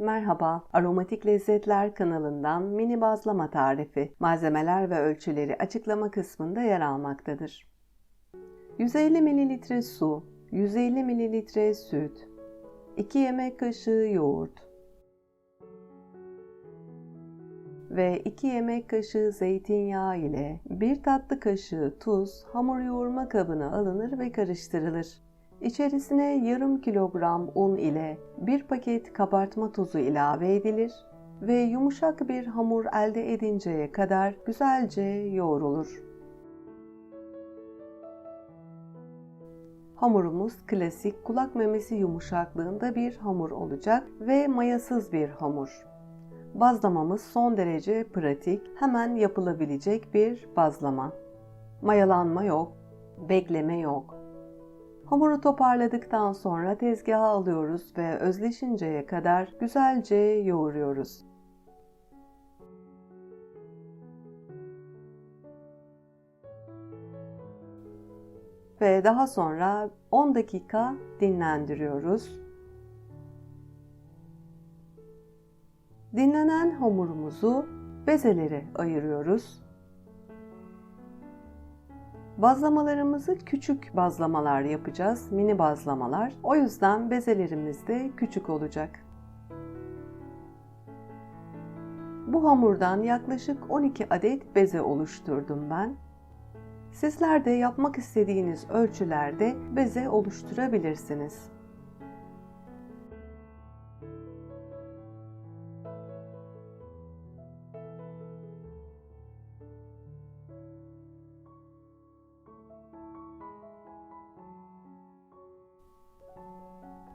Merhaba, Aromatik Lezzetler kanalından mini bazlama tarifi, malzemeler ve ölçüleri açıklama kısmında yer almaktadır. 150 ml su, 150 ml süt, 2 yemek kaşığı yoğurt ve 2 yemek kaşığı zeytinyağı ile 1 tatlı kaşığı tuz hamur yoğurma kabına alınır ve karıştırılır. İçerisine yarım kilogram un ile bir paket kabartma tozu ilave edilir ve yumuşak bir hamur elde edinceye kadar güzelce yoğrulur. Hamurumuz klasik kulak memesi yumuşaklığında bir hamur olacak ve mayasız bir hamur. Bazlamamız son derece pratik, hemen yapılabilecek bir bazlama. Mayalanma yok, bekleme yok. Hamuru toparladıktan sonra tezgaha alıyoruz ve özleşinceye kadar güzelce yoğuruyoruz. Ve daha sonra 10 dakika dinlendiriyoruz. Dinlenen hamurumuzu bezelere ayırıyoruz. Bazlamalarımızı küçük bazlamalar yapacağız, mini bazlamalar. O yüzden bezelerimiz de küçük olacak. Bu hamurdan yaklaşık 12 adet beze oluşturdum ben. Sizler de yapmak istediğiniz ölçülerde beze oluşturabilirsiniz.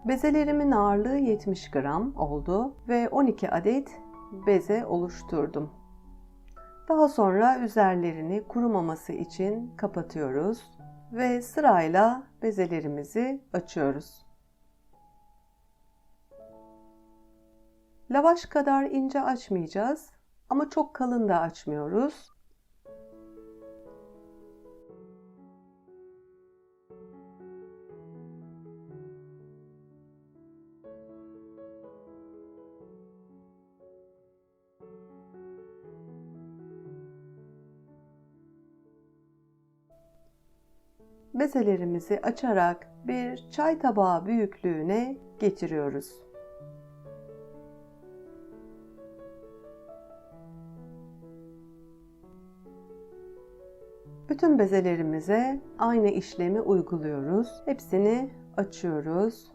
Bezelerimin ağırlığı 70 gram oldu ve 12 adet beze oluşturdum. Daha sonra üzerlerini kurumaması için kapatıyoruz ve sırayla bezelerimizi açıyoruz. Lavaş kadar ince açmayacağız ama çok kalın da açmıyoruz. Bezelerimizi açarak bir çay tabağı büyüklüğüne getiriyoruz. Bütün bezelerimize aynı işlemi uyguluyoruz. Hepsini açıyoruz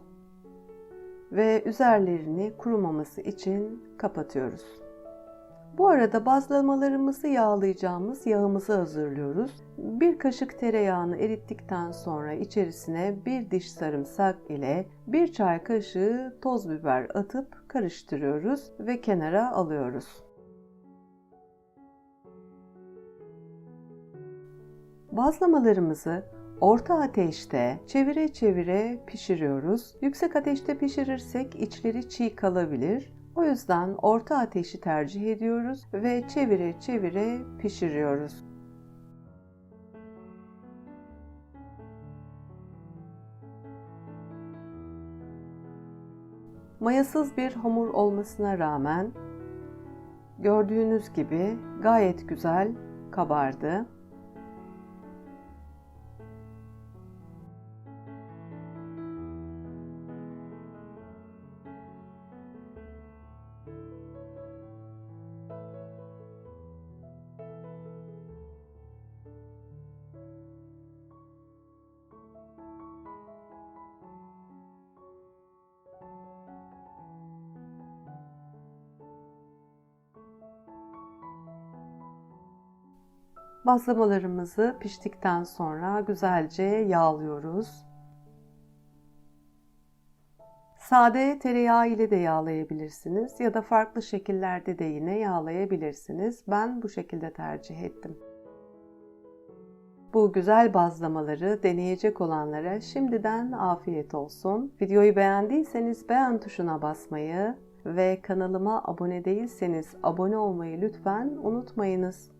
ve üzerlerini kurumaması için kapatıyoruz. Bu arada bazlamalarımızı yağlayacağımız yağımızı hazırlıyoruz. Bir kaşık tereyağını erittikten sonra içerisine bir diş sarımsak ile bir çay kaşığı toz biber atıp karıştırıyoruz ve kenara alıyoruz. Bazlamalarımızı orta ateşte çevire çevire pişiriyoruz. Yüksek ateşte pişirirsek içleri çiğ kalabilir. O yüzden orta ateşi tercih ediyoruz ve çevire çevire pişiriyoruz. Mayasız bir hamur olmasına rağmen gördüğünüz gibi gayet güzel kabardı. Bazlamalarımızı piştikten sonra güzelce yağlıyoruz. Sade tereyağı ile de yağlayabilirsiniz ya da farklı şekillerde de yine yağlayabilirsiniz. Ben bu şekilde tercih ettim. Bu güzel bazlamaları deneyecek olanlara şimdiden afiyet olsun. Videoyu beğendiyseniz beğen tuşuna basmayı ve kanalıma abone değilseniz abone olmayı lütfen unutmayınız.